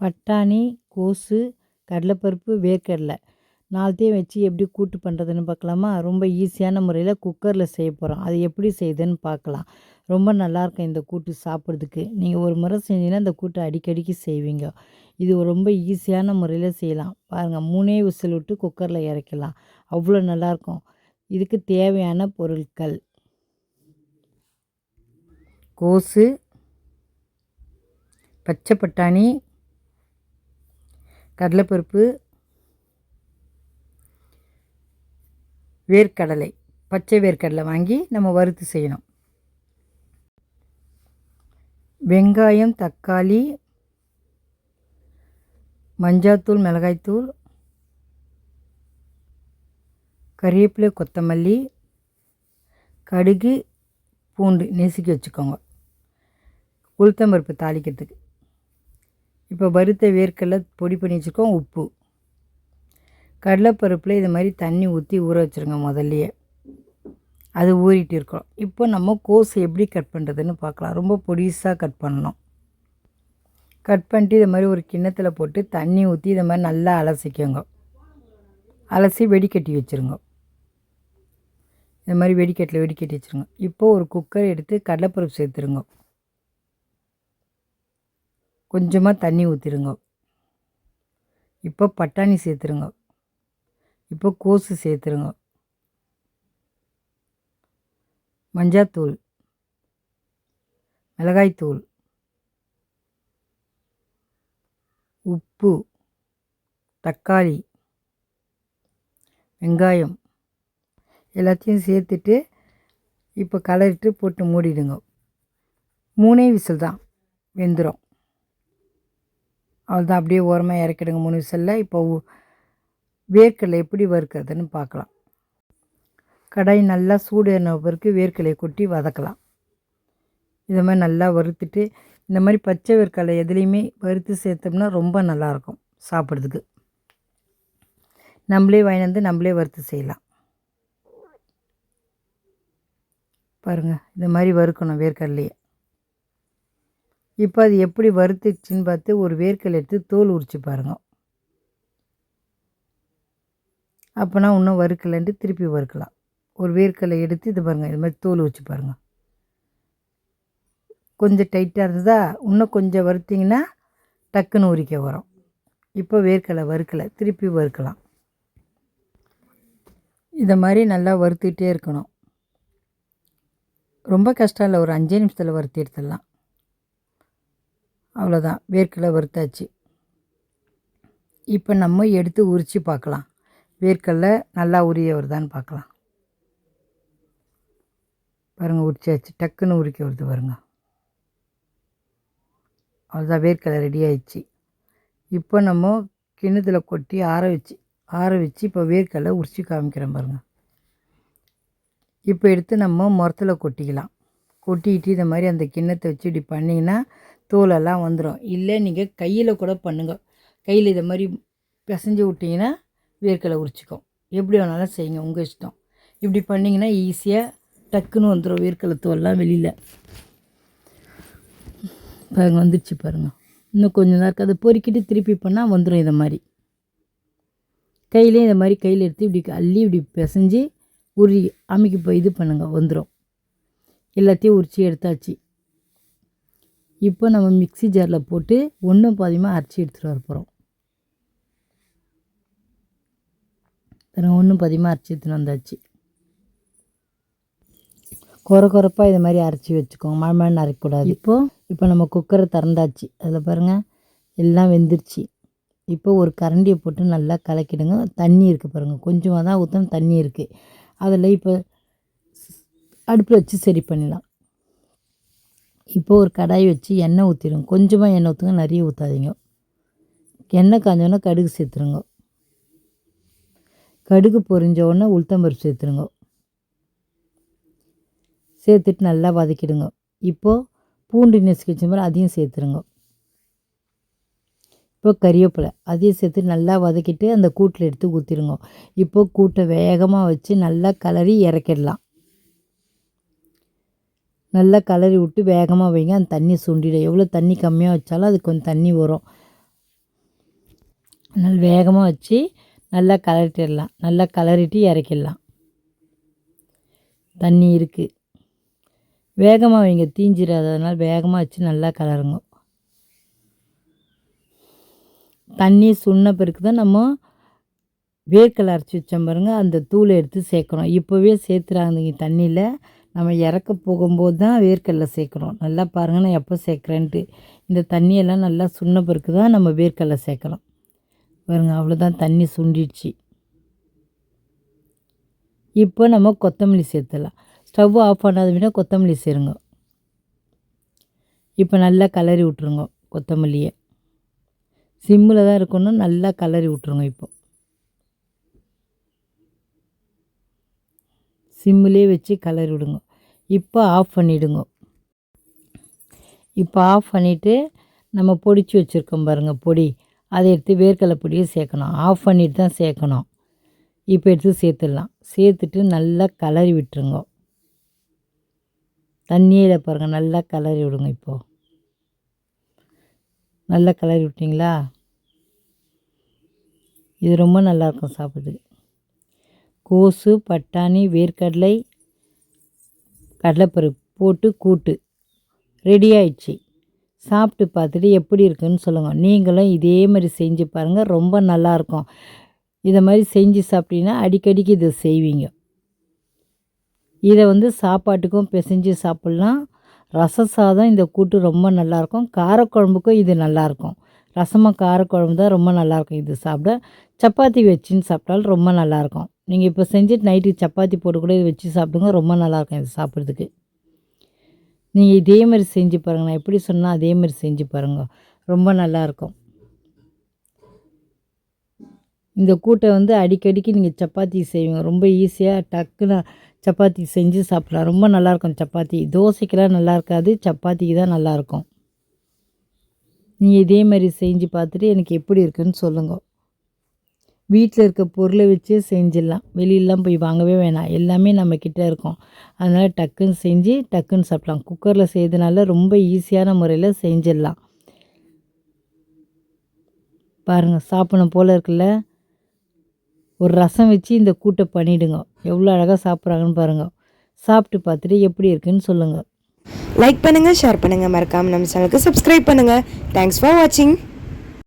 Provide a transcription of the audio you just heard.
பட்டாணி கோஸு கடலைப்பருப்பு வேர்க்கடலை. நாலுத்தையும் வச்சு எப்படி கூட்டு பண்ணுறதுன்னு பார்க்கலாமா? ரொம்ப ஈஸியான முறையில் குக்கரில் செய்ய போகிறோம் அது எப்படி செய்யுதுன்னு பார்க்கலாம். ரொம்ப நல்லாயிருக்கும் இந்த கூட்டு சாப்பிட்றதுக்கு. நீங்கள் ஒரு முறை செஞ்சீங்கன்னா இந்த கூட்டை அடிக்கடிக்கு செய்வீங்க. இது ரொம்ப ஈஸியான முறையில் செய்யலாம். பாருங்கள் மூணே விசில் விட்டு குக்கரில் இறக்கலாம் அவ்வளோ நல்லாயிருக்கும் இதுக்கு தேவையான பொருட்கள். கோஸு பச்சை பட்டாணி கடலைப்பருப்பு வேர்க்கடலை பச்சை வேர்க்கடலை வாங்கி நம்ம வறுத்து செய்யணும். வெங்காயம் தக்காளி மஞ்சாத்தூள் மிளகாய்த்தூள் கறிவேப்பிலை கொத்தமல்லி கடுகு பூண்டு நெசுக்கி வச்சுக்கோங்க. உளுத்தம்பருப்பு தாளிக்கிறதுக்கு. இப்போ வறுத்த வேர்க்கடலை பொடி பண்ணி வச்சுருக்கோம் உப்பு. கடலைப்பருப்பில் இது மாதிரி தண்ணி ஊற்றி ஊற வச்சுருங்க முதல்லையே. அது ஊறிட்டு இருக்கோம் இப்போ நம்ம கோஸ் எப்படி கட் பண்ணுறதுன்னு பார்க்கலாம். ரொம்ப பொடிசாக கட் பண்ணணும். கட் பண்ணிட்டு இது மாதிரி ஒரு கிண்ணத்தில் போட்டு தண்ணி ஊற்றி இதை மாதிரி நல்லா அலசிக்கோங்க. அலசி வெடிக்கட்டி வச்சுருங்க. இது மாதிரி வெடிக்கட்டில் வெடிக்கட்டி வச்சுருங்க. இப்போது ஒரு குக்கர் எடுத்து கடலைப்பருப்பு சேர்த்துருங்க. கொஞ்சமாக தண்ணி ஊற்றிடுங்க இப்போ பட்டாணி சேர்த்துருங்க. இப்போ கோஸு சேர்த்துருங்க. மஞ்சாத்தூள். மிளகாய்த்தூள். உப்பு. தக்காளி. வெங்காயம். எல்லாத்தையும் சேர்த்துட்டு இப்போ கலரிட்டு போட்டு மூடிடுங்க. மூணே விசில் தான். வெந்துடும் அவ்வளோதான் அப்படியே ஓரமாக இறக்கிடுங்க மூணு விசிலில். இப்போ வேர்க்கடலை எப்படி வறுக்கிறதுன்னு பார்க்கலாம். கடாய் நல்லா சூடு ஏறின பிறகு வேர்க்கடலையை கொட்டி வதக்கலாம். இதை மாதிரி நல்லா வறுத்துட்டு இந்த மாதிரி பச்சை வேர்க்கடலை எதுலேயுமே வறுத்து சேர்த்தோம்னா ரொம்ப நல்லாயிருக்கும் சாப்பிட்றதுக்கு. நம்மளே வாங்கி வந்து நம்மளே வறுத்து செய்யலாம். பாருங்கள் இந்த மாதிரி வறுக்கணும் வேர்க்கடலையே. இப்போ அது எப்படி வறுத்துச்சுன்னு பார்த்து ஒரு வேர்க்கல் எடுத்து தோல் உரிச்சு பாருங்கள் அப்போனா இன்னும் வறுக்கலைன்ட்டு திருப்பி வறுக்கலாம். ஒரு வேர்க்கலை எடுத்து இது பாருங்கள் இது மாதிரி தோல் வச்சு பாருங்கள் கொஞ்சம் டைட்டாக இருந்ததா இன்னும் கொஞ்சம் வறுத்திங்கன்னா டக்குன்னு உரிக்க வரும். இப்போ வேர்க்கடலை வறுக்கலை திருப்பி வறுக்கலாம். இதை மாதிரி நல்லா வறுத்துக்கிட்டே இருக்கணும். ரொம்ப கஷ்டம் இல்லை ஒரு அஞ்சே நிமிஷத்தில் வறுத்து எடுத்துடலாம். அவ்வளோதான். வேர்க்கடலை வறுத்தாச்சு. இப்போ நம்ம எடுத்து உரித்து பார்க்கலாம். வேர்க்கடலை நல்லா உரிய வருதான்னு பார்க்கலாம். பாருங்கள் உரிச்சாச்சு. டக்குன்னு உரிக்க வருது பாருங்கள் அவ்வளோதான் வேர்க்கடலை ரெடி ஆயிடுச்சு. இப்போ நம்ம கிண்ணத்தில் கொட்டி ஆற வச்சு ஆற வச்சு இப்போ வேர்க்கடலை உரிச்சு காமிக்கிறேன் பாருங்கள் இப்போ எடுத்து நம்ம முரத்தில் கொட்டிக்கலாம். கொட்டிக்கிட்டு இந்த மாதிரி அந்த கிண்ணத்தை வச்சு இப்படி பண்ணிங்கன்னா தோலெல்லாம் வந்துடும் இல்லை நீங்கள் கையில் கூட பண்ணுங்கள் கையில் இதை மாதிரி பிசைஞ்சு விட்டிங்கன்னா வேர்க்கலை உரிச்சிக்கும். எப்படி வேணாலும் செய்யுங்க உங்கள் இஷ்டம். இப்படி பண்ணிங்கன்னா ஈஸியாக டக்குன்னு வந்துடும் வேர்க்கலை தோல்லாம் வெளியில். பாருங்க வந்துடுச்சு பாருங்கள் இன்னும் கொஞ்சம் தான் இருக்குது அதை பொறுக்கிட்டு திருப்பி பண்ணால் வந்துடும் இதை மாதிரி. கையிலே இந்த மாதிரி கையில் எடுத்து இப்படி அள்ளி இப்படி பிசைஞ்சு உரி அமைக்கி போய் இது பண்ணுங்கள் வந்துடும் எல்லாத்தையும் உரித்து எடுத்தாச்சு. இப்போ நம்ம மிக்சி ஜாரில் போட்டு ஒன்றும் பாதியமாக அரைச்சி எடுத்துகிட்டு வர போகிறோம் ஒன்றும் பாதியமாக அரைச்சி எடுத்துன்னு வந்தாச்சு. குறை குறைப்பாக இது மாதிரி அரைச்சி வச்சுக்கோங்க. மழை மழை அரைக்கக்கூடாது. இப்போது இப்போ நம்ம குக்கரை திறந்தாச்சு. அதில் பாருங்கள் எல்லாம் வெந்துருச்சு. இப்போ ஒரு கரண்டியை போட்டு நல்லா கலக்கிடுங்க. தண்ணி இருக்குது பாருங்கள் கொஞ்சமாக தான் ஊற்றணும் தண்ணி இருக்குது அதில் இப்போ அடுப்பில் வச்சு சரி பண்ணிடலாம். இப்போ ஒரு கடாய் வச்சு எண்ணெய் ஊற்றிடுங்க கொஞ்சமாக எண்ணெய் ஊற்றுங்க நிறைய ஊற்றாதீங்க எண்ணெய் காஞ்சோடனே கடுகு சேர்த்துருங்க. கடுகு பொரிஞ்ச உடனே உளுத்தம்பருப்பு சேர்த்துருங்க. சேர்த்துட்டு நல்லா வதக்கிடுங்க. இப்போது பூண்டு நெசுக்கி வச்ச மாதிரி அதையும் சேர்த்துருங்க. இப்போ கறிவேப்பிலை அதையும் சேர்த்து நல்லா வதக்கிட்டு அந்த கூட்டில் எடுத்து ஊற்றிடுங்க இப்போது கூட்டை வேகமாக வச்சு நல்லா கலரி இறக்கிடலாம். நல்லா கலரி விட்டு வேகமாக வைங்க. அந்த தண்ணி சுண்டிடும். எவ்வளோ தண்ணி கம்மியாக வச்சாலும் அது கொஞ்சம் தண்ணி வரும். நல்லா வேகமாக வச்சு நல்லா கலரிட்டிடலாம் நல்லா கலரிட்டு இறக்கிடலாம். தண்ணி இருக்குது வேகமாக வைங்க. தீஞ்சிடாததுனால வேகமாக வச்சு நல்லா கலருங்க. தண்ணி சுண்ண பிறகு தான் நம்ம வேர்க்கடலை அரைச்சி வச்சோம் பாருங்கள் அந்த தூளை எடுத்து சேர்க்கணும். இப்போவே சேர்த்துறாங்க தண்ணியில். நம்ம இறக்க போகும்போது தான் வேர்க்கடலை சேர்க்கணும். நல்லா பாருங்கள் நான் எப்போ சேர்க்குறேன்ட்டு. இந்த தண்ணியெல்லாம் நல்லா சுண்ண பிறகு தான் நம்ம வேர்க்கடலை சேர்க்கணும் பாருங்க அவ்வளோதான் தண்ணி சுண்டிடுச்சு. இப்போ நம்ம கொத்தமல்லி சேர்த்துடலாம். ஸ்டவ் ஆஃப் பண்ணாத விட கொத்தமல்லி சேருங்க. இப்போ நல்லா கலரி விட்ருங்க கொத்தமல்லியை. சிம்மில் தான் இருக்கணும் நல்லா கலரி விட்ருங்க இப்போ. சிம்மிலே வச்சு கலரி விடுங்க. இப்போ ஆஃப் பண்ணிவிடுங்க இப்போ ஆஃப் பண்ணிவிட்டு நம்ம பொடிச்சு வச்சுருக்கோம் பாருங்கள் பொடி. அதை எடுத்து வேர்க்கடலை பொடியை சேர்க்கணும். ஆஃப் பண்ணிட்டு தான் சேர்க்கணும். இப்போ எடுத்து சேர்த்துடலாம். சேர்த்துட்டு நல்லா கலரி விட்டுருங்க. தண்ணியில் பாருங்கள் நல்லா கலரி விடுங்க இப்போது நல்லா கலரி விட்டிங்களா? இது ரொம்ப நல்லாயிருக்கும் சாப்பிட்றதுக்கு. கோஸு பட்டாணி வேர்க்கடலை கடலைப்பருப்பு போட்டு கூட்டு. ரெடி ஆயிடுச்சு. சாப்பிட்டு பார்த்துட்டு எப்படி இருக்குன்னு சொல்லுங்கள் நீங்களும் இதே மாதிரி செஞ்சு பாருங்கள் ரொம்ப நல்லாயிருக்கும் இதை மாதிரி செஞ்சு சாப்பிட்டீங்கன்னா அடிக்கடிக்கு இதை செய்வீங்க. இதை வந்து சாப்பாட்டுக்கும் பிசைஞ்சு சாப்பிட்லாம். ரச சாதம் இந்த கூட்டு ரொம்ப நல்லாயிருக்கும் காரக்குழம்புக்கும் இது நல்லாயிருக்கும் ரசமாக காரக்குழம்பு தான் ரொம்ப நல்லாயிருக்கும் இது சாப்பிட. சப்பாத்தி வச்சுன்னு சாப்பிட்டாலும் ரொம்ப நல்லாயிருக்கும் நீங்கள் இப்போ செஞ்சுட்டு நைட்டுக்கு சப்பாத்தி போட்டு கூட இதை வச்சு சாப்பிடுங்க ரொம்ப நல்லாயிருக்கும் இது சாப்பிட்றதுக்கு. நீங்கள் இதே மாதிரி செஞ்சு பாருங்கள் நான் எப்படி சொன்னால் அதே மாதிரி செஞ்சு பாருங்கள் ரொம்ப நல்லாயிருக்கும் இந்த கூட்டை வந்து அடிக்கடிக்கு நீங்கள் சப்பாத்தி செய்வீங்க. ரொம்ப ஈஸியாக டக்குன்னு சப்பாத்தி செஞ்சு சாப்பிட்லாம். ரொம்ப நல்லாயிருக்கும் சப்பாத்தி. தோசைக்கெல்லாம் நல்லா இருக்காது. சப்பாத்திக்கு தான் நல்லாயிருக்கும் நீங்கள் இதே மாதிரி செஞ்சு பார்த்துட்டு எனக்கு எப்படி இருக்குன்னு சொல்லுங்கள் வீட்டில் இருக்க பொருளை வச்சே செஞ்சிடலாம். வெளியிலலாம் போய் வாங்கவே வேணாம். எல்லாமே நம்ம இருக்கும். அதனால் டக்குன்னு செஞ்சு டக்குன்னு சாப்பிட்லாம். குக்கரில் செய்யறதுனால ரொம்ப ஈஸியான முறையில் செஞ்சிடலாம். பாருங்கள் சாப்பிடணும் போல் இருக்குல்ல? ஒரு ரசம் வச்சு இந்த கூட்டை பண்ணிவிடுங்க எவ்வளோ அழகாக சாப்பிட்றாங்கன்னு பாருங்கள் சாப்பிட்டு பார்த்துட்டு எப்படி இருக்குன்னு சொல்லுங்கள் லைக் பண்ணுங்கள் ஷேர் பண்ணுங்கள் மறக்காமல் நம்ம சேனலுக்கு சப்ஸ்கிரைப் பண்ணுங்கள் தேங்க்ஸ் ஃபார் வாட்சிங்